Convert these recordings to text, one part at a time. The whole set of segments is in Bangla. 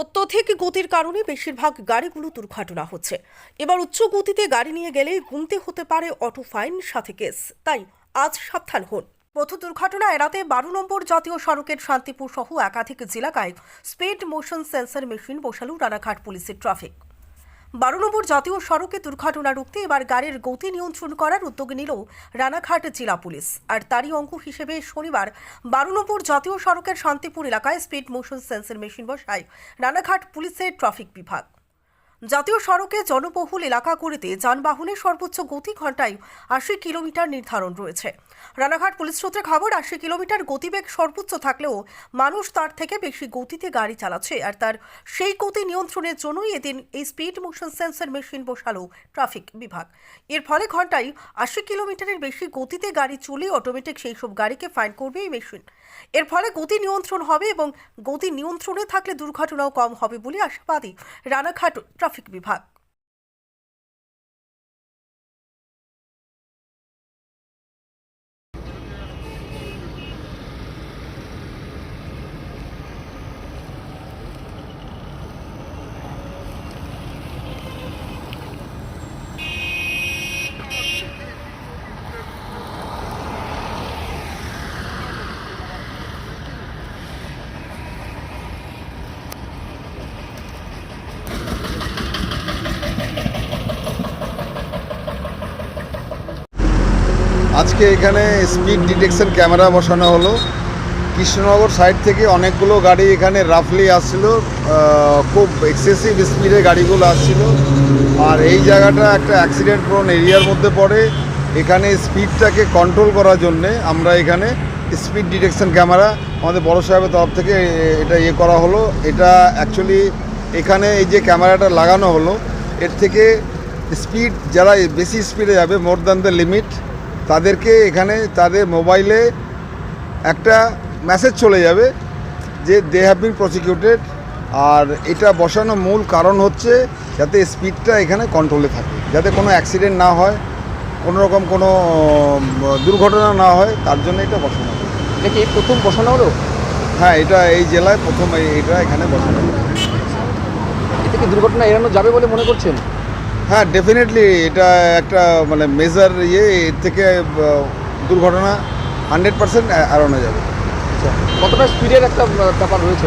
অত্যধিক গতির কারণে বেশিরভাগ গাড়িগুলো দুর্ঘটনা হচ্ছে। এবার উচ্চ গতিতে গাড়ি নিয়ে গেলে গুনতে হতে পারে অটো ফাইন, সাথে কেস। তাই আজ সাবধান হন। পথ দুর্ঘটনা এড়াতে বারো নম্বর জাতীয় সড়কের শান্তিপুর সহ একাধিক জেলাকায় স্পিড মোশন সেন্সর মেশিন বসালো রানাঘাট পুলিশের ট্রাফিক। বারো নম্বর জাতীয় সড়কে দুর্ঘটনা রুখতে এবার গাড়ির গতি নিয়ন্ত্রণ করার উদ্যোগ নিল রানাঘাট জেলা পুলিশ। আর তারই অঙ্ক হিসেবে শনিবার বারো নম্বর জাতীয় সড়কের শান্তিপুর এলাকায় স্পিড মোশন সেন্সর মেশিন বসায় রানাঘাট পুলিশের ট্রাফিক বিভাগ। জাতীয় সড়কে জনবহুল এলাকাগুলিতে যানবাহনের সর্বোচ্চ গতি ঘন্টায় আশি কিলোমিটার নির্ধারণ রয়েছে। রানাঘাট পুলিশ সূত্রে খবর, আশি কিলোমিটার গতিবেগ সর্বোচ্চ থাকলেও মানুষ তার থেকে বেশি গতিতে গাড়ি চালাচ্ছে আর তার সেই গতি নিয়ন্ত্রণের জন্যই এদিন এই স্পিড মোশন সেন্সর মেশিন বসালো ট্রাফিক বিভাগ। এর ফলে ঘন্টায় আশি কিলোমিটারের বেশি গতিতে গাড়ি চলে অটোমেটিক সেই সব গাড়িকে ফাইন করবে এই মেশিন। এর ফলে গতি নিয়ন্ত্রণ হবে এবং গতি নিয়ন্ত্রণে থাকলে দুর্ঘটনাও কম হবে বলে আশাবাদী রানাঘাট ট্রাফিক বিভাগ আজকে এখানে স্পিড ডিটেকশন ক্যামেরা বসানো হলো। কৃষ্ণনগর সাইড থেকে অনেকগুলো গাড়ি এখানে রাফলি আসছিল খুব এক্সেসিভ স্পিডে গাড়িগুলো আসছিল। আর এই জায়গাটা একটা অ্যাক্সিডেন্ট প্রোন এরিয়ার মধ্যে পড়ে। এখানে স্পিডটাকে কন্ট্রোল করার জন্যে আমরা এখানে স্পিড ডিটেকশন ক্যামেরা আমাদের বড় সাহেবের তরফ থেকে এটা ইয়ে করা হলো। এটা অ্যাকচুয়ালি এখানে এই যে ক্যামেরাটা লাগানো হলো, এর থেকে স্পিড যারা বেশি স্পিডে যাবে মোর দ্যান দ্য লিমিট তাদেরকে এখানে তাদের মোবাইলে একটা মেসেজ চলে যাবে যে দে হ্যাভ বিন প্রসিকিউটেড আর এটা বসানোর মূল কারণ হচ্ছে যাতে স্পিডটা এখানে কন্ট্রোলে থাকে যাতে কোনো অ্যাক্সিডেন্ট না হয় কোনো রকম কোনো দুর্ঘটনা না হয় তার জন্য এটা বসানো হলো। এটা কি এই প্রথম বসানো হলো হ্যাঁ এটা এই জেলায় প্রথম এটা এখানে বসানো। এ থেকে দুর্ঘটনা এড়ানো যাবে বলে মনে করছেন হ্যাঁ ডেফিনেটলি এটা একটা মানে মেজার ইয়ে এর থেকে দুর্ঘটনা হান্ড্রেড পার্সেন্ট এড়ানো যাবে। আচ্ছা কতটা স্পিডের একটা ব্যাপার রয়েছে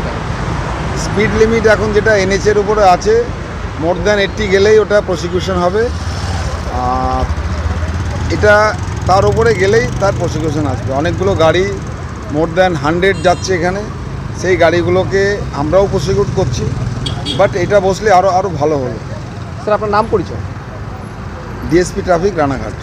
স্পিড লিমিট এখন যেটা এনএচের উপরে আছে মোর দ্যান এইট্টি গেলেই ওটা প্রসিকিউশন হবে। এটা তার উপরে গেলেই তার প্রসিকিউশন আসবে। অনেকগুলো গাড়ি মোর দ্যান হান্ড্রেড যাচ্ছে এখানে সেই গাড়িগুলোকে আমরাও প্রসিকিউট করছি। বাট এটা বসলে আরও আরও ভালো হলো। স্যার আপনার নাম পরিচয়? DSP traffic Ranaghat.